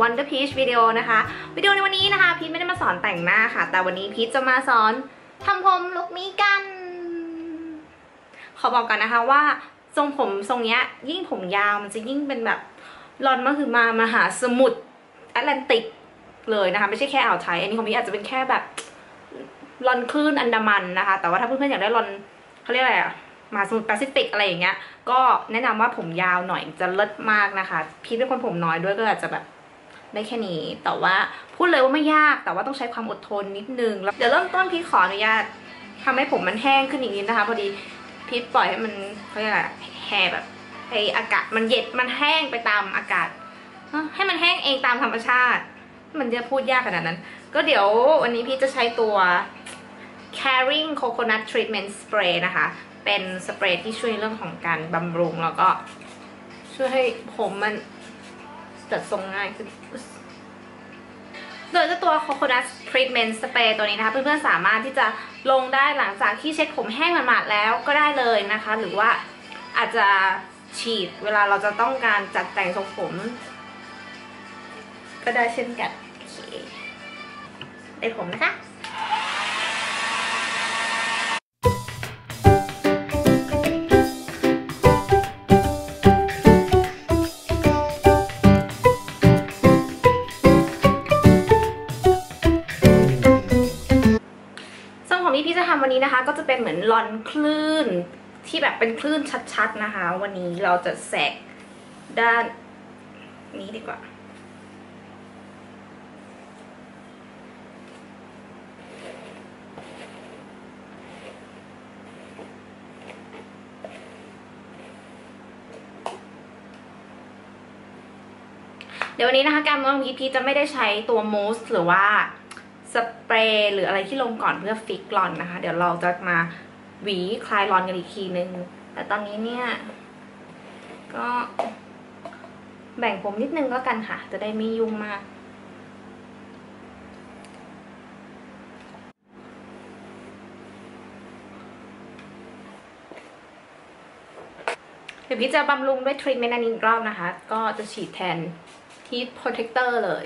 Wonder Peach วิดีโอนะคะวิดีโอในวันนี้นะคะ พีทไม่ได้มาสอนแต่งหน้าค่ะ แต่วันนี้พีทจะมาสอนทำผมลุคนี้กัน ขอบอกกันนะคะว่าทรงผมทรงเนี้ยยิ่งผมยาวมันจะยิ่งเป็นแบบรอนมาคือมามหาสมุทรแอตแลนติกเลยนะคะ ไม่ใช่แค่อ่าวไทย อันนี้ของพีทอาจจะเป็นแค่แบบรอนคลื่นอันดามันนะคะ แต่ว่าถ้าเพื่อนๆอยากได้รอนเขาเรียกอะไรอะมหาสมุทรแปซิฟิกอะไรอย่างเงี้ย ก็แนะนำว่าผมยาวหน่อยจะเลิศมากนะคะ พีทเป็นคนผมน้อยด้วยก็อาจจะแบบ ได้แค่นี้ แต่ว่าพูดเลยว่าไม่ยาก แต่ว่าต้องใช้ความอดทนนิดนึงแล้วเดี๋ยวเริ่มต้นพีทขออนุญาตทำให้ผมมันแห้งขึ้นอีกนิดนะคะ พอดีพีทปล่อยให้มันเขาเรียกอะไรแห้แบบไออากาศมันเย็ดมันแห้งไปตามอากาศ ให้มันแห้งเองตามธรรมชาติ มันจะพูดยากขนาดนั้น ก็เดี๋ยววันนี้พี่จะใช้ตัว Caring Coconut Treatment Spray นะคะ เป็นสเปรย์ที่ช่วยเรื่องของการบำรุงแล้วก็ช่วยให้ผมมันจัดทรงง่ายขึ้น โดยเจ้าตัว Coconut Treatment Spray ตัวนี้นะคะ เพื่อนๆสามารถที่จะลงได้หลังจากที่เช็ดผมแห้งหมาดๆแล้วก็ได้เลยนะคะ หรือว่าอาจจะฉีดเวลาเราจะต้องการจัดแต่งทรงผม ก็ได้เช่นกันโอเคได้ผมนะคะ เป็นเหมือนลอนคลื่นที่แบบเป็นคลื่นชัดๆนะคะ วันนี้เราจะแสกด้านนี้ดีกว่า เดี๋ยววันนี้นะคะการมองพีพีจะไม่ได้ใช้ตัวมูสหรือว่า สเปรย์หรืออะไรที่ลงก่อนเพื่อฟิกลอนนะคะ เดี๋ยวเราจะมาหวีคลายลอนกันอีกทีนึง แต่ตอนนี้เนี่ย ก็แบ่งผมนิดนึงก็กันค่ะ จะได้ไม่ยุ่งมาก เดี๋ยวพี่จะบำรุงด้วยทรีทเมนต์อันนี้รอบนะคะ ก็จะฉีดแทนทีทโปรเทคเตอร์เลย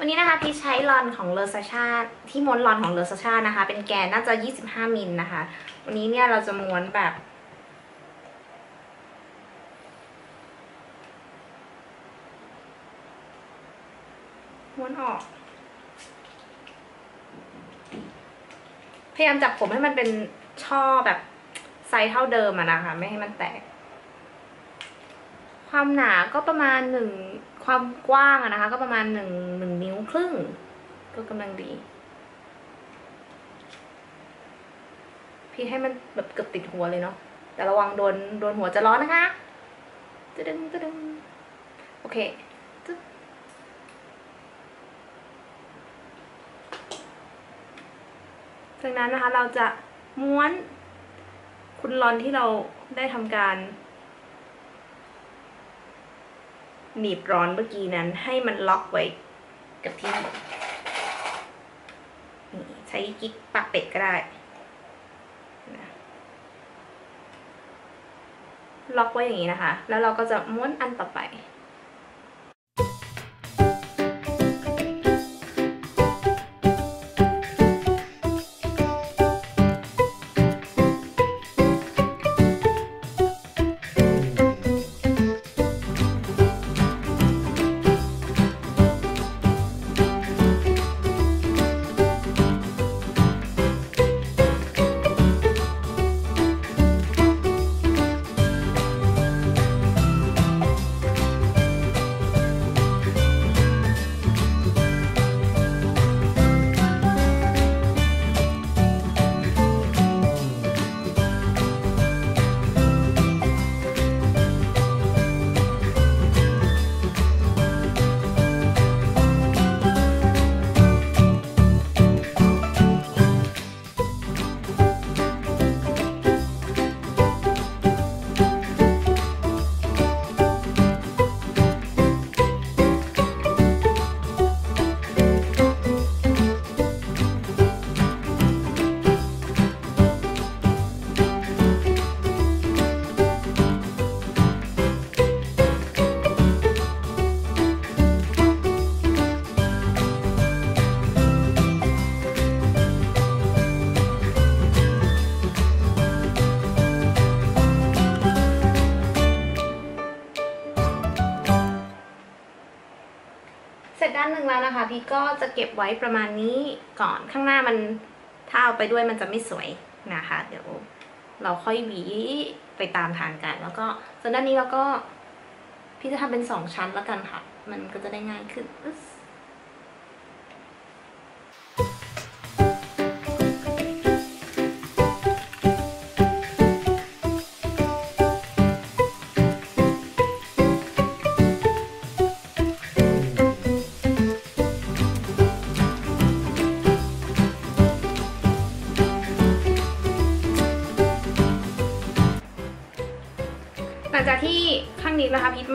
วันนี้นะคะพี่ใช้ลอนของเลอซาชาที่ม้วนลอนของเลอซาชานะคะ เป็นแกนน่าจะ 25 มิลนะคะ วันนี้เนี่ยเราจะม้วนแบบ ม้วนออก พยายามจับผมให้มันเป็นช่อแบบไซส์เท่าเดิมอะนะคะ ไม่ให้มันแตก ความหนาก็ประมาณหนึ่งความกว้างนะคะ ก็ประมาณหนึ่งหนึ่งนิ้วครึ่ง ก็กำลังดีพี่ให้มันแบบเกือบติดหัวเลยเนาะแต่ระวังโดนโดนหัวจะร้อนนะคะตึดึงตึดึงโอเคจากนั้นนะคะเราจะม้วนคุณลอนที่เราได้ทำการ หนีบร้อนเมื่อกี้นั้นให้มันล็อกไว้กับที่นี่ใช้กิ๊กปากเป็ดก็ได้นะล็อกไว้อย่างนี้นะคะ แล้วเราก็จะม้วนอันต่อไป เสร็จด้านหนึ่งแล้วนะคะ พี่ก็จะเก็บไว้ประมาณนี้ก่อนข้างหน้ามันถ้าเอาไปด้วยมันจะไม่สวยนะคะ เดี๋ยวเราค่อยหวีไปตามทางกัน แล้วก็ส่วนด้านนี้เราก็พี่จะทำเป็นสองชั้นแล้วกันค่ะ มันก็จะได้ง่ายขึ้น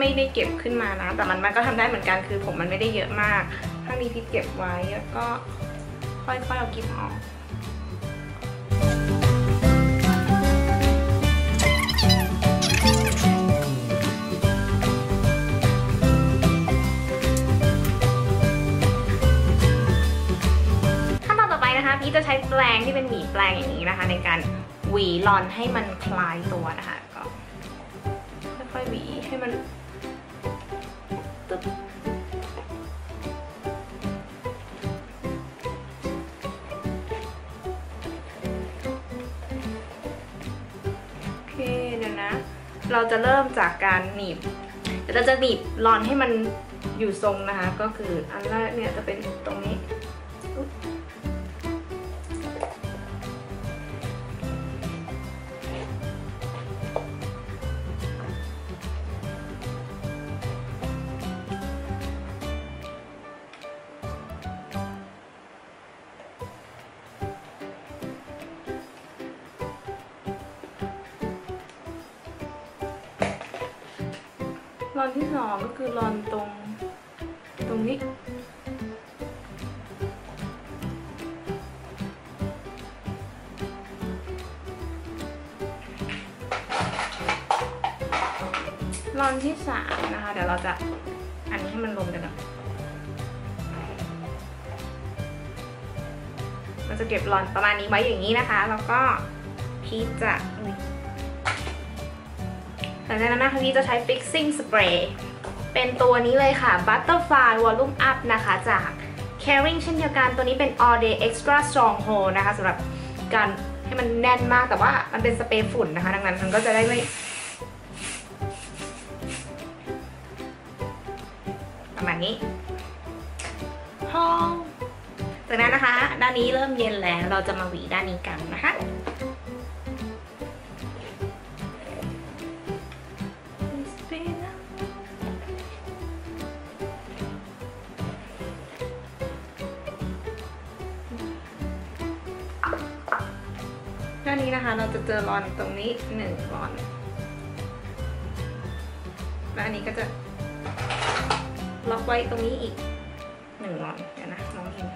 ไม่ได้เก็บขึ้นมานะ แต่มันมันก็ทำได้เหมือนกันคือผมมันไม่ได้เยอะมาก ข้างนี้พิษเก็บไว้แล้วก็ค่อยๆเอากิบออกขั้นตอนต่อไปนะคะพี่จะใช้แปรงที่เป็นหวีแปรงอย่างนี้นะคะ ในการหวีลอนให้มันคลายตัวนะคะก็ค่อยๆหวีให้มัน เราจะเริ่มจากการหนีบเราจะหนีบรอนให้มันอยู่ทรงนะคะ ก็คืออันแรกเนี่ยจะเป็นตรง รอนที่สองก็คือรอนตรงตรงนี้ รอนที่สามนะคะ เดี๋ยวเราจะอันนี้ให้มันรวมกันก่อนเราจะเก็บรอนประมาณนี้ไว้อย่างนี้นะคะ แล้วก็พีจะ ลังจากนั้นนะคะพี่จะใช้ fixing spray เป็นตัวนี้เลยค่ะ butterfly volume up นะคะจาก caring เช่นเดียวกันตัวนี้เป็น all day extra strong hold นะคะสำหรับการให้มันแน่นมากแต่ว่ามันเป็นสเปรย์ฝุ่นนะคะ ดังนั้นมันก็จะได้ไม่ประมาณนี้พอจากนั้นนะคะ ด้านนี้เริ่มเย็นแล้วเราจะมาหวีด้านนี้กันนะคะานนี้นะคะ เราจะเจอรอนตรงนี้หนึ่งรอน และอันนี้ก็จะล็อกไว้ตรงนี้อีกหนึ่งรอนเดี๋ยวนะน้องยิน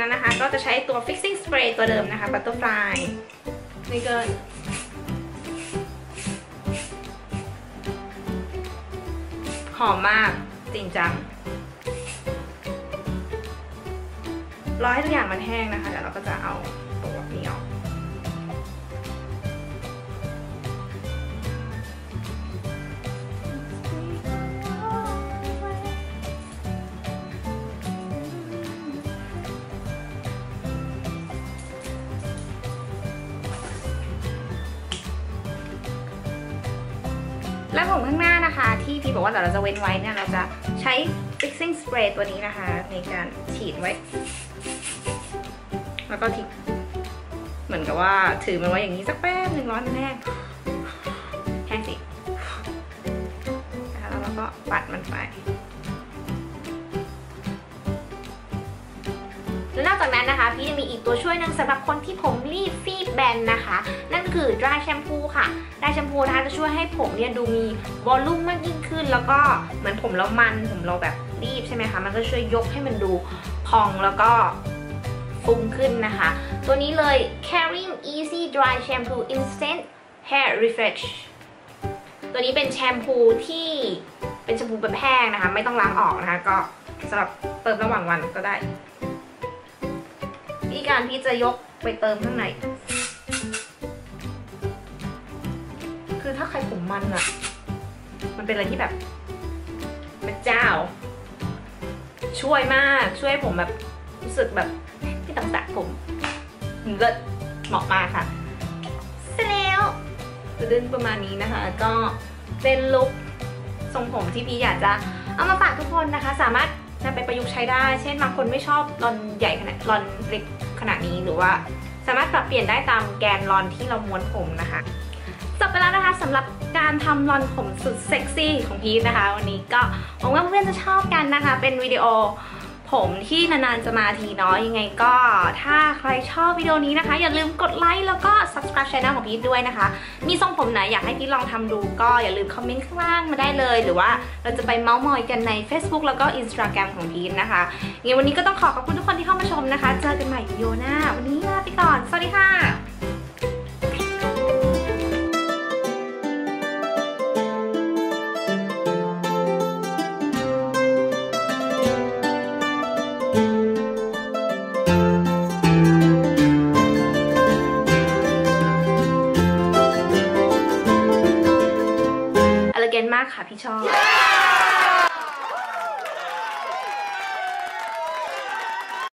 นั้นนะคะ ก็จะใช้ตัว fixing spray ตัวเดิมนะคะ butterfly นี่เกินหอมมากจริงจังรอให้ทุกอย่างมันแห้งนะคะเดี๋ยวเราก็จะเอา และผมข้างหน้านะคะ ที่พี่บอกว่าเดี๋ยวเราจะเว้นไว้เนี่ยเราจะใช้ fixing spray ตัวนี้นะคะ ในการฉีดไว้ แล้วก็ทิ้งเหมือนกับว่าถือมันไว้อย่างนี้สักแป๊บหนึ่งร้อนมันแห้งแห้งสิแล้วเราก็ปัดมันไปและนอกจากนั้นนะคะ พี่ยังมีอีกตัวช่วยนึงสำหรับคนที่ผมรีบฟีบแบนนะคะนั่น คือ dry shampoo ค่ะ dry shampoo นะคะจะช่วยให้ผมเนี่ยดูมีวอลลุ่มมากยิ่งขึ้น แล้วก็เหมือนผมเรามันผมเราแบบรีบใช่ไหมคะ มันก็ช่วยยกให้มันดูพองแล้วก็ฟุ้งขึ้นนะคะ ตัวนี้เลย Caring Easy Dry Shampoo Instant Hair Refresh ตัวนี้เป็นแชมพูที่เป็นแชมพูแบบแห้งนะคะ ไม่ต้องล้างออกนะคะ ก็สำหรับเติมระหว่างวันก็ได้วิธีการที่จะยกไปเติมข้างใน คือถ้าใครผมมันอะมันเป็นอะไรที่แบบพระเจ้า ช่วยมากช่วยให้ผมแบบรู้สึกแบบที่ต่างๆผมเลิศเหมาะมากค่ะเสร็จแล้วดึงประมาณนี้นะคะ ก็เป็นลุคทรงผมที่พี่อยากจะเอามาฝากทุกคนนะคะ สามารถนำไปประยุกต์ใช้ได้ เช่นบางคนไม่ชอบรอนใหญ่ขนาดรอนเล็กขนาดนี้หรือว่า สามารถปรับเปลี่ยนได้ตามแกนรอนที่เราม้วนผมนะคะ ไปแล้วนะคะสำหรับการทำรอนผมสุดเซ็กซี่ของพีทนะคะ วันนี้ก็หวังว่าเพื่อนจะชอบกันนะคะ เป็นวิดีโอผมที่นานๆจะมาทีเนาะยังไงก็ถ้าใครชอบวิดีโอนี้นะคะ อย่าลืมกดไลค์แล้วก็ subscribe channel ของพีทด้วยนะคะ มีทรงผมไหนอยากให้พีทลองทำดูก็อย่าลืมคอมเมนต์ข้างล่างมาได้เลย หรือว่าเราจะไปเมาส์มอยกันใน Facebook แล้วก็ Instagram ของพีทนะคะงั้นวันนี้ก็ต้องขอขอบคุณทุกคนที่เข้ามาชมนะคะ เจอกันใหม่วิดีโอหน้า วันนี้ลาไปก่อน สวัสดีค่ะ อล